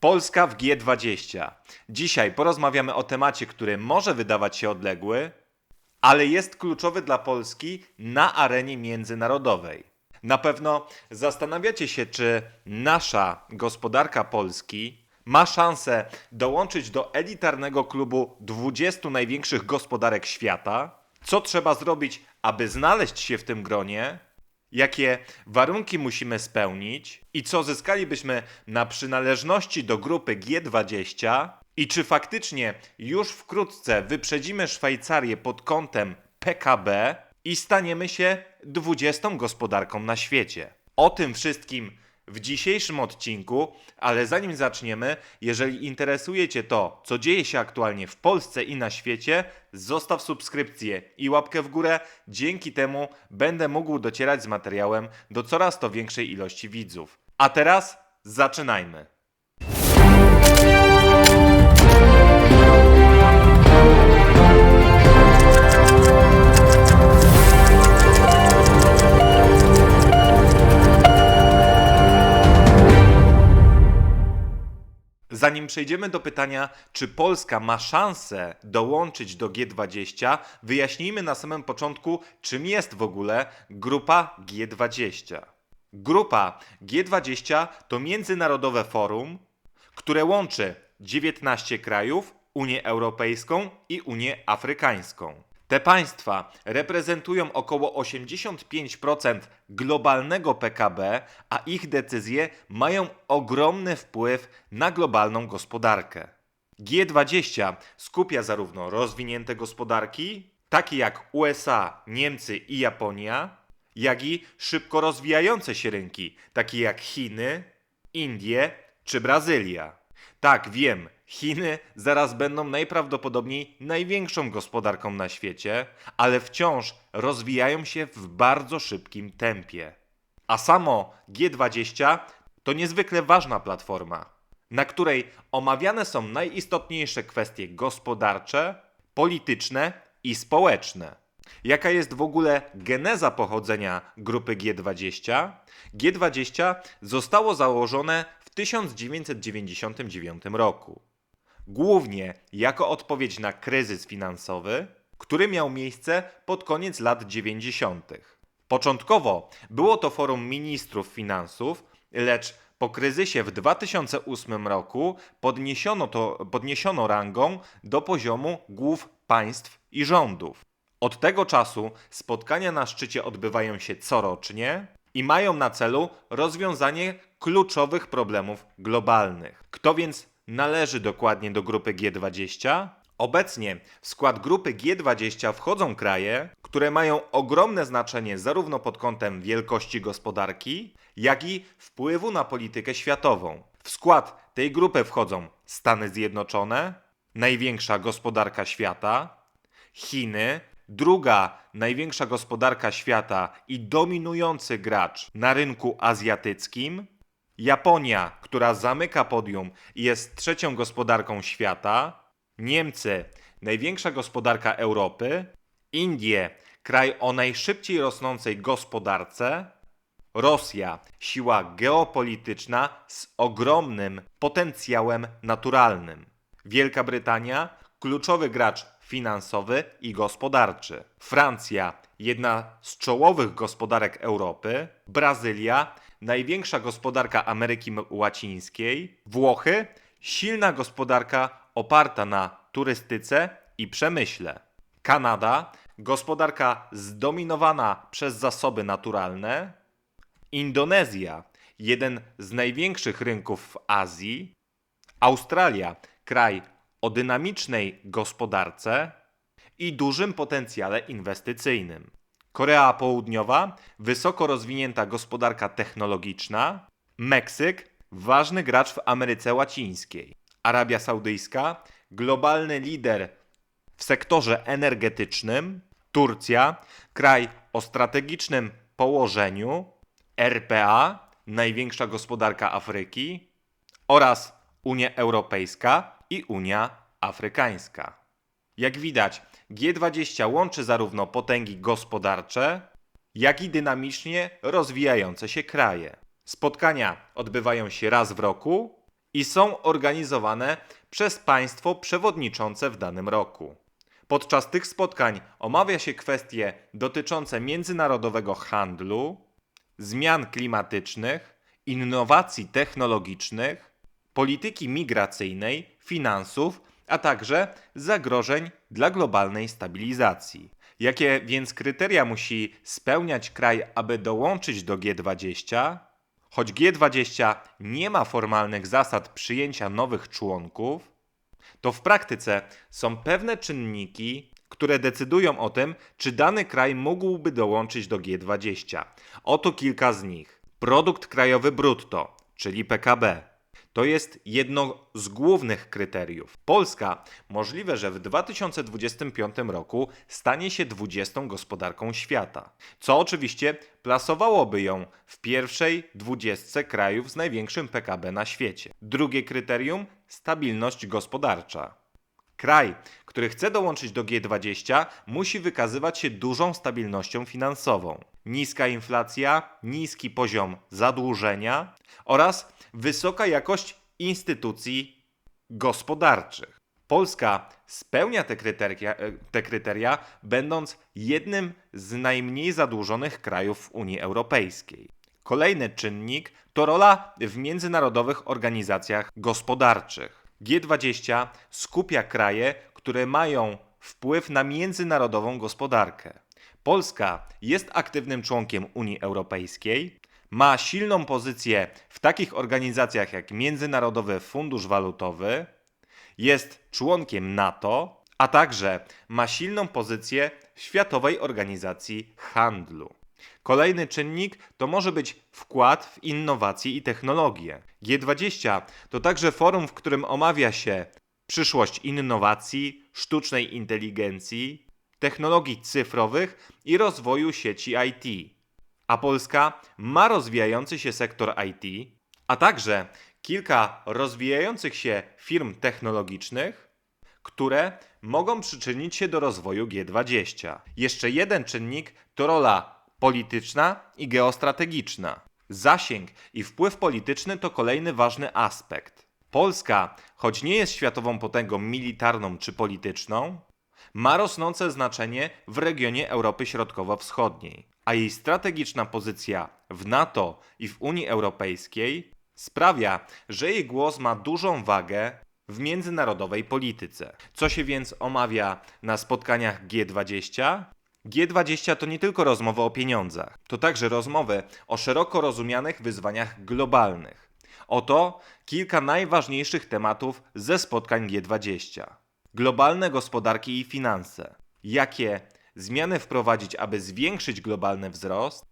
Polska w G20. Dzisiaj porozmawiamy o temacie, który może wydawać się odległy, ale jest kluczowy dla Polski na arenie międzynarodowej. Na pewno zastanawiacie się, czy nasza gospodarka Polski ma szansę dołączyć do elitarnego klubu 20 największych gospodarek świata. Co trzeba zrobić, aby znaleźć się w tym gronie? Jakie warunki musimy spełnić i co zyskalibyśmy na przynależności do grupy G20 i czy faktycznie już wkrótce wyprzedzimy Szwajcarię pod kątem PKB i staniemy się 20 gospodarką na świecie. O tym wszystkim w dzisiejszym odcinku, ale zanim zaczniemy, jeżeli interesuje Cię to, co dzieje się aktualnie w Polsce i na świecie, zostaw subskrypcję i łapkę w górę. Dzięki temu będę mógł docierać z materiałem do coraz to większej ilości widzów. A teraz zaczynajmy. Przejdziemy do pytania, czy Polska ma szansę dołączyć do G20, wyjaśnijmy na samym początku, czym jest w ogóle grupa G20. Grupa G20 to międzynarodowe forum, które łączy 19 krajów, Unię Europejską i Unię Afrykańską. Te państwa reprezentują około 85% globalnego PKB, a ich decyzje mają ogromny wpływ na globalną gospodarkę. G20 skupia zarówno rozwinięte gospodarki, takie jak USA, Niemcy i Japonia, jak i szybko rozwijające się rynki, takie jak Chiny, Indie czy Brazylia. Tak, wiem, Chiny zaraz będą najprawdopodobniej największą gospodarką na świecie, ale wciąż rozwijają się w bardzo szybkim tempie. A samo G20 to niezwykle ważna platforma, na której omawiane są najistotniejsze kwestie gospodarcze, polityczne i społeczne. Jaka jest w ogóle geneza pochodzenia grupy G20? G20 zostało założone w 1999 roku. Głównie jako odpowiedź na kryzys finansowy, który miał miejsce pod koniec lat 90. Początkowo było to forum ministrów finansów, lecz po kryzysie w 2008 roku podniesiono, to, podniesiono rangą do poziomu głów państw i rządów. Od tego czasu spotkania na szczycie odbywają się corocznie i mają na celu rozwiązanie kluczowych problemów globalnych. Kto więc należy dokładnie do grupy G20? Obecnie w skład grupy G20 wchodzą kraje, które mają ogromne znaczenie zarówno pod kątem wielkości gospodarki, jak i wpływu na politykę światową. W skład tej grupy wchodzą Stany Zjednoczone, największa gospodarka świata, Chiny, druga największa gospodarka świata i dominujący gracz na rynku azjatyckim, Japonia, która zamyka podium i jest trzecią gospodarką świata, Niemcy, największa gospodarka Europy, Indie, kraj o najszybciej rosnącej gospodarce, Rosja, siła geopolityczna z ogromnym potencjałem naturalnym. Wielka Brytania, kluczowy gracz finansowy i gospodarczy. Francja, jedna z czołowych gospodarek Europy. Brazylia, największa gospodarka Ameryki Łacińskiej. Włochy, silna gospodarka oparta na turystyce i przemyśle. Kanada, gospodarka zdominowana przez zasoby naturalne. Indonezja, jeden z największych rynków w Azji. Australia, kraj o dynamicznej gospodarce i dużym potencjale inwestycyjnym. Korea Południowa, wysoko rozwinięta gospodarka technologiczna. Meksyk, ważny gracz w Ameryce Łacińskiej. Arabia Saudyjska, globalny lider w sektorze energetycznym. Turcja, kraj o strategicznym położeniu. RPA, największa gospodarka Afryki. Oraz Unia Europejska i Unia Afrykańska. Jak widać, G20 łączy zarówno potęgi gospodarcze, jak i dynamicznie rozwijające się kraje. Spotkania odbywają się raz w roku i są organizowane przez państwo przewodniczące w danym roku. Podczas tych spotkań omawia się kwestie dotyczące międzynarodowego handlu, zmian klimatycznych, innowacji technologicznych, polityki migracyjnej, finansów, a także zagrożeń dla globalnej stabilizacji. Jakie więc kryteria musi spełniać kraj, aby dołączyć do G20? Choć G20 nie ma formalnych zasad przyjęcia nowych członków, to w praktyce są pewne czynniki, które decydują o tym, czy dany kraj mógłby dołączyć do G20. Oto kilka z nich. Produkt krajowy brutto, czyli PKB. To jest jedno z głównych kryteriów. Polska możliwe, że w 2025 roku stanie się 20 gospodarką świata, co oczywiście plasowałoby ją w pierwszej dwudziestce krajów z największym PKB na świecie. Drugie kryterium stabilność gospodarcza. Kraj, który chce dołączyć do G20, musi wykazywać się dużą stabilnością finansową. Niska inflacja, niski poziom zadłużenia oraz wysoka jakość instytucji gospodarczych. Polska spełnia te kryteria, e, te kryteria, będąc jednym z najmniej zadłużonych krajów w Unii Europejskiej. Kolejny czynnik to rola w międzynarodowych organizacjach gospodarczych. G20 skupia kraje, które mają wpływ na międzynarodową gospodarkę. Polska jest aktywnym członkiem Unii Europejskiej, ma silną pozycję w takich organizacjach jak Międzynarodowy Fundusz Walutowy, jest członkiem NATO, a także ma silną pozycję w Światowej Organizacji Handlu. Kolejny czynnik to może być wkład w innowacje i technologie. G20 to także forum, w którym omawia się przyszłość innowacji, sztucznej inteligencji, technologii cyfrowych i rozwoju sieci IT. A Polska ma rozwijający się sektor IT, a także kilka rozwijających się firm technologicznych, które mogą przyczynić się do rozwoju G20. Jeszcze jeden czynnik to rola polityczna i geostrategiczna. Zasięg i wpływ polityczny to kolejny ważny aspekt. Polska, choć nie jest światową potęgą militarną czy polityczną, ma rosnące znaczenie w regionie Europy Środkowo-Wschodniej, a jej strategiczna pozycja w NATO i w Unii Europejskiej sprawia, że jej głos ma dużą wagę w międzynarodowej polityce. Co się więc omawia na spotkaniach G20? G20 to nie tylko rozmowy o pieniądzach, to także rozmowy o szeroko rozumianych wyzwaniach globalnych. Oto kilka najważniejszych tematów ze spotkań G20. Globalne gospodarki i finanse. Jakie zmiany wprowadzić, aby zwiększyć globalny wzrost?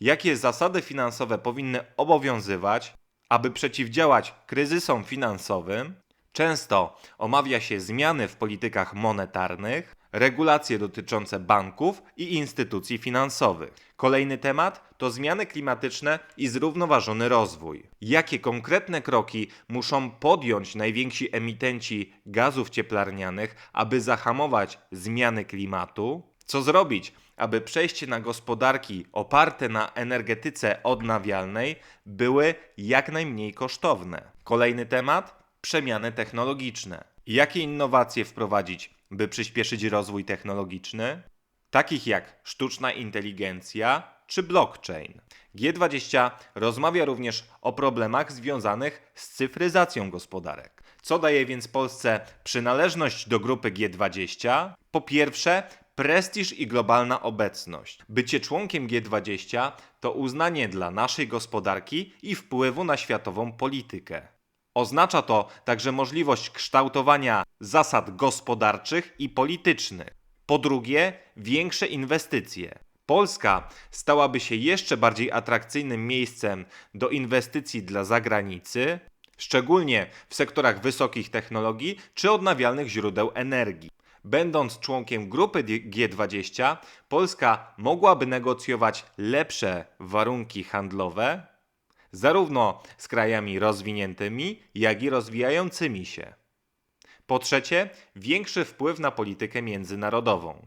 Jakie zasady finansowe powinny obowiązywać, aby przeciwdziałać kryzysom finansowym? Często omawia się zmiany w politykach monetarnych, regulacje dotyczące banków i instytucji finansowych. Kolejny temat to zmiany klimatyczne i zrównoważony rozwój. Jakie konkretne kroki muszą podjąć najwięksi emitenci gazów cieplarnianych, aby zahamować zmiany klimatu? Co zrobić, aby przejście na gospodarki oparte na energetyce odnawialnej były jak najmniej kosztowne? Kolejny temat przemiany technologiczne. Jakie innowacje wprowadzić, by przyspieszyć rozwój technologiczny, takich jak sztuczna inteligencja czy blockchain? G20 rozmawia również o problemach związanych z cyfryzacją gospodarek. Co daje więc Polsce przynależność do grupy G20? Po pierwsze, prestiż i globalna obecność. Bycie członkiem G20 to uznanie dla naszej gospodarki i wpływu na światową politykę. Oznacza to także możliwość kształtowania zasad gospodarczych i politycznych. Po drugie, większe inwestycje. Polska stałaby się jeszcze bardziej atrakcyjnym miejscem do inwestycji dla zagranicy, szczególnie w sektorach wysokich technologii czy odnawialnych źródeł energii. Będąc członkiem grupy G20, Polska mogłaby negocjować lepsze warunki handlowe zarówno z krajami rozwiniętymi, jak i rozwijającymi się. Po trzecie, większy wpływ na politykę międzynarodową.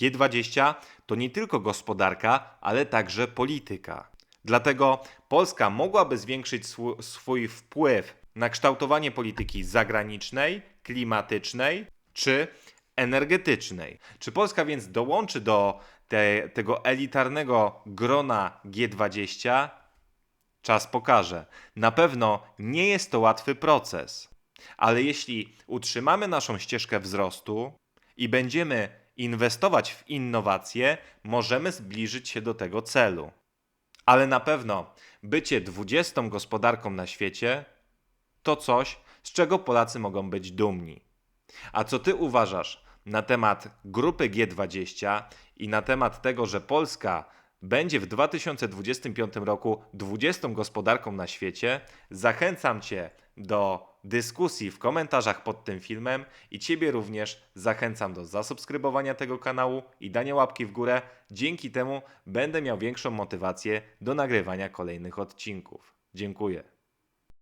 G20 to nie tylko gospodarka, ale także polityka. Dlatego Polska mogłaby zwiększyć swój wpływ na kształtowanie polityki zagranicznej, klimatycznej czy energetycznej. Czy Polska więc dołączy do te, tego elitarnego grona G20? Czas pokaże. Na pewno nie jest to łatwy proces, ale jeśli utrzymamy naszą ścieżkę wzrostu i będziemy inwestować w innowacje, możemy zbliżyć się do tego celu. Ale na pewno bycie 20 gospodarką na świecie to coś, z czego Polacy mogą być dumni. A co ty uważasz na temat grupy G20 i na temat tego, że Polska będzie w 2025 roku 20 gospodarką na świecie? Zachęcam cię do dyskusji w komentarzach pod tym filmem i ciebie również zachęcam do zasubskrybowania tego kanału i dania łapki w górę. Dzięki temu będę miał większą motywację do nagrywania kolejnych odcinków. Dziękuję.